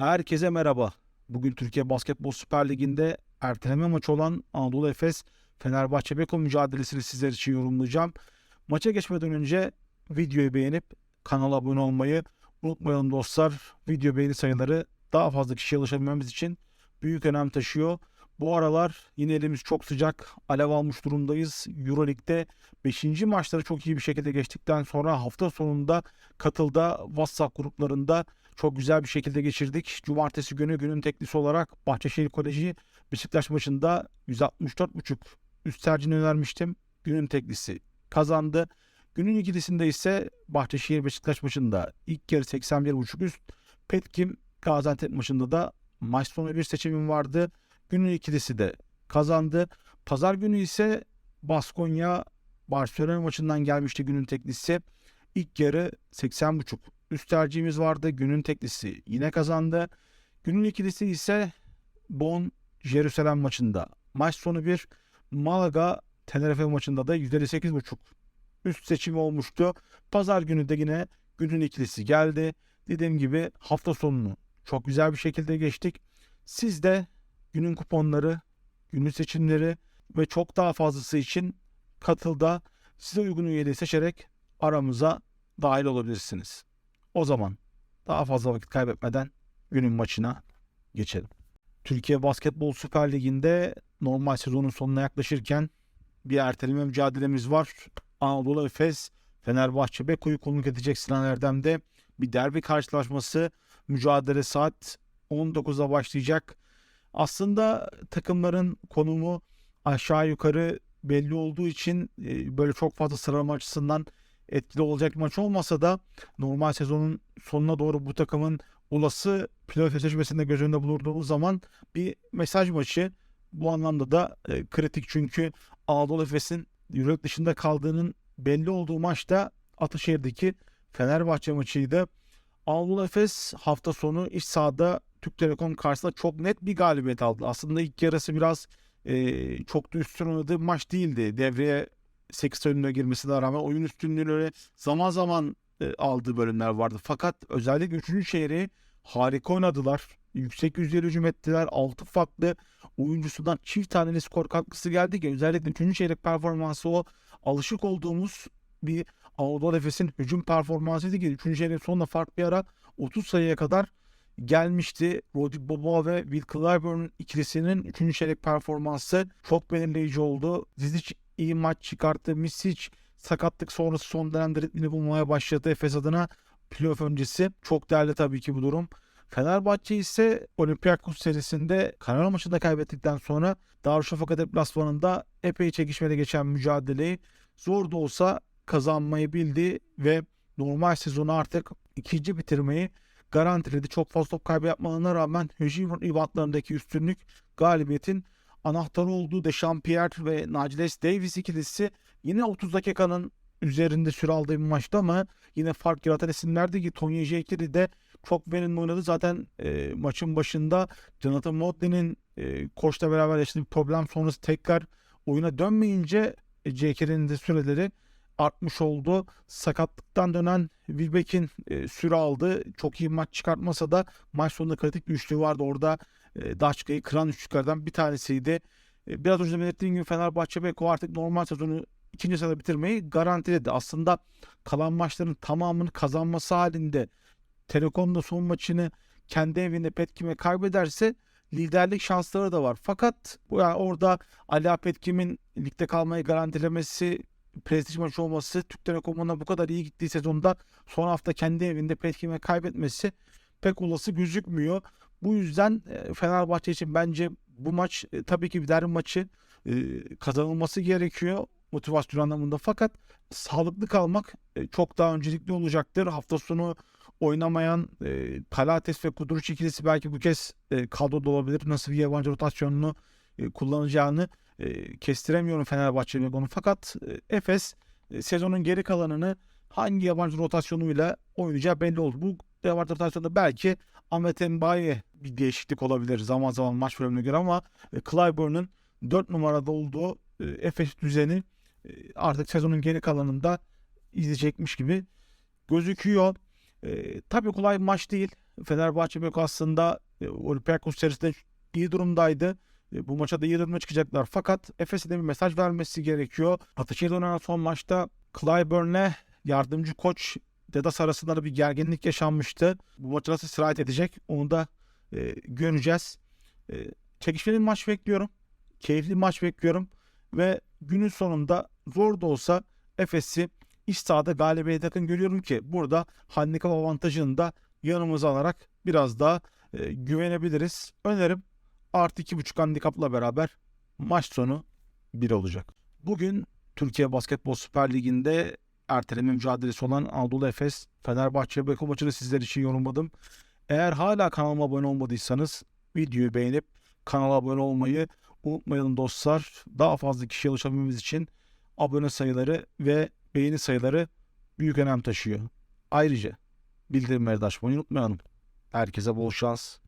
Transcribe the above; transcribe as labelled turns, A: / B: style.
A: Herkese merhaba. Bugün Türkiye Basketbol Süper Ligi'nde erteleme maçı olan Anadolu Efes Fenerbahçe Beko mücadelesini sizler için yorumlayacağım. Maça geçmeden önce videoyu beğenip kanala abone olmayı unutmayalım dostlar. Video beğeni sayıları daha fazla kişiye ulaşabilmemiz için büyük önem taşıyor. Bu aralar yine elimiz çok sıcak. Alev almış durumdayız. Euroleague'de 5. maçları çok iyi bir şekilde geçtikten sonra hafta sonunda katılda WhatsApp gruplarında çok güzel bir şekilde geçirdik. Cumartesi günü günün teklisi olarak Bahçeşehir Koleji Beşiktaş maçında 164.5 üst tercihini önermiştim. Günün teklisi kazandı. Günün ikilisinde ise Bahçeşehir Beşiktaş maçında ilk yarı 81.5 üst. Petkim Gaziantep maçında da maç sonu bir seçimim vardı. Günün ikilisi de kazandı. Pazar günü ise Baskonya Barcelona maçından gelmişti günün teklisi. İlk yarı 80.5 üst tercihimiz vardı. Günün teklisi yine kazandı. Günün ikilisi ise Bon Jerusalem maçında. Maç sonu bir Malaga Tenerife maçında da %8.5 üst seçimi olmuştu. Pazar günü de yine günün ikilisi geldi. Dediğim gibi hafta sonunu çok güzel bir şekilde geçtik. Siz de günün kuponları, günün seçimleri ve çok daha fazlası için katılda size uygun üyeliği seçerek aramıza dahil olabilirsiniz. O zaman daha fazla vakit kaybetmeden günün maçına geçelim. Türkiye Basketbol Süper Ligi'nde normal sezonun sonuna yaklaşırken bir erteleme mücadelemiz var. Anadolu Efes Fenerbahçe Beko'yu konuk edecek Sinan Erdem'de bir derbi karşılaşması. Mücadele saat 19'a başlayacak. Aslında takımların konumu aşağı yukarı belli olduğu için e, böyle çok fazla sıralama açısından etkili olacak maç olmasa da normal sezonun sonuna doğru bu takımın olası playoff eşleşmesinde göz önünde bulunduğumuz zaman bir mesaj maçı bu anlamda da e, kritik çünkü Anadolu Efes'in Euroleague dışında kaldığının belli olduğu maçta Ataşehir'deki Fenerbahçe maçıydı. Anadolu Efes hafta sonu iç sahada Türk Telekom karşısında çok net bir galibiyet aldı. Aslında ilk yarısı biraz e, çok da üstün oynadığı maç değildi. Devreye 8 önüne girmesine rağmen oyun üstünlüğünü zaman zaman e, aldığı bölümler vardı. Fakat özellikle 3. çeyreği harika oynadılar. Yüksek yüzdeli hücum ettiler. 6 farklı oyuncusundan çift taneli skor katkısı geldi ki özellikle 3. çeyrek performansı o alışık olduğumuz bir Anadolu Efes'in hücum performansıydı ki 3. çeyrek sonunda fark bir ara 30 sayıya kadar gelmişti. Rodrik Boboa ve Will Clyburn ikilisinin 3. çeyrek performansı çok belirleyici oldu. Zizic iyi maç çıkarttı. Misic sakatlık sonrası son dönemde ritmini bulmaya başladı Efes adına. Playoff öncesi çok değerli tabii ki bu durum. Fenerbahçe ise Olympiakos serisinde karar maçında kaybettikten sonra Darüşşafaka deplasmanında epey çekişmeli geçen mücadeleyi zor da olsa kazanmayı bildi ve normal sezonu artık ikinci bitirmeyi garantiledi. Çok fazla top kaybı yapmalarına rağmen hücum reboundlarındaki üstünlük galibiyetin anahtarı olduğu Dechampierre ve Naciles Davis ikilisi yine 30 dakikanın üzerinde süre aldığı bir maçtı ama yine fark yaratan isimlerdi ki Tony Jekiri de çok verimli oynadı. Zaten e, maçın başında Jonathan Motley'nin e, koçla beraber yaşadığı bir problem sonrası tekrar oyuna dönmeyince e, de süreleri artmış oldu. Sakatlıktan dönen Wilbeck'in e, süre aldı. Çok iyi maç çıkartmasa da maç sonunda kritik bir üçlü vardı. Orada e, Daçka'yı kıran üçlüklerden bir tanesiydi. E, biraz önce belirttiğim gibi Fenerbahçe Beko artık normal sezonu ikinci sırada bitirmeyi garantiledi. Aslında kalan maçların tamamını kazanması halinde Telekom'da son maçını kendi evinde Petkim'e kaybederse liderlik şansları da var. Fakat yani orada Ali Petkim'in ligde kalmayı garantilemesi prestij maçı olması Türk Telekom'una bu kadar iyi gittiği sezonda son hafta kendi evinde Petkim'e kaybetmesi pek olası gözükmüyor. Bu yüzden e, Fenerbahçe için bence bu maç e, tabii ki bir derbi maçı e, kazanılması gerekiyor motivasyon anlamında. Fakat sağlıklı kalmak çok daha öncelikli olacaktır. Hafta sonu oynamayan e, Palates ve Kuduric ikilisi belki bu kez e, kadroda olabilir. Nasıl bir yabancı rotasyonunu kullanacağını e, kestiremiyorum Fenerbahçe'nin onu. Fakat e, Efes e, sezonun geri kalanını hangi yabancı rotasyonuyla oynayacağı belli oldu. Bu yabancı rotasyonda belki Ahmet Mbaye bir değişiklik olabilir zaman zaman maç bölümüne göre ama e, Clyburn'un 4 numarada olduğu e, Efes düzeni e, artık sezonun geri kalanında izleyecekmiş gibi gözüküyor. E, tabii kolay bir maç değil. Fenerbahçe Beko aslında e, Olympiakos içerisinde iyi durumdaydı. E, Bu maça da durumda çıkacaklar. Fakat Efes'e de bir mesaj vermesi gerekiyor. Ataşehir'de oynanan son maçta Clyburn'le yardımcı koç Dedas arasında da bir gerginlik yaşanmıştı. Bu maça nasıl sirayet edecek onu da e, göreceğiz. E, çekişmeli bir maç bekliyorum. Keyifli bir maç bekliyorum. Ve günün sonunda zor da olsa Efes'i iç sahada galibiyete yakın görüyorum ki burada handikap avantajını da yanımıza alarak biraz daha e, güvenebiliriz. Önerim artı iki buçuk handikapla beraber maç sonu 1 olacak. Bugün Türkiye Basketbol Süper Ligi'nde erteleme mücadelesi olan Anadolu Efes Fenerbahçe Beko maçını sizler için yorumladım. Eğer hala kanalıma abone olmadıysanız videoyu beğenip kanala abone olmayı unutmayalım dostlar. Daha fazla kişiye ulaşabilmemiz için abone sayıları ve beğeni sayıları büyük önem taşıyor. Ayrıca bildirimleri de açmayı unutmayalım. Herkese bol şans.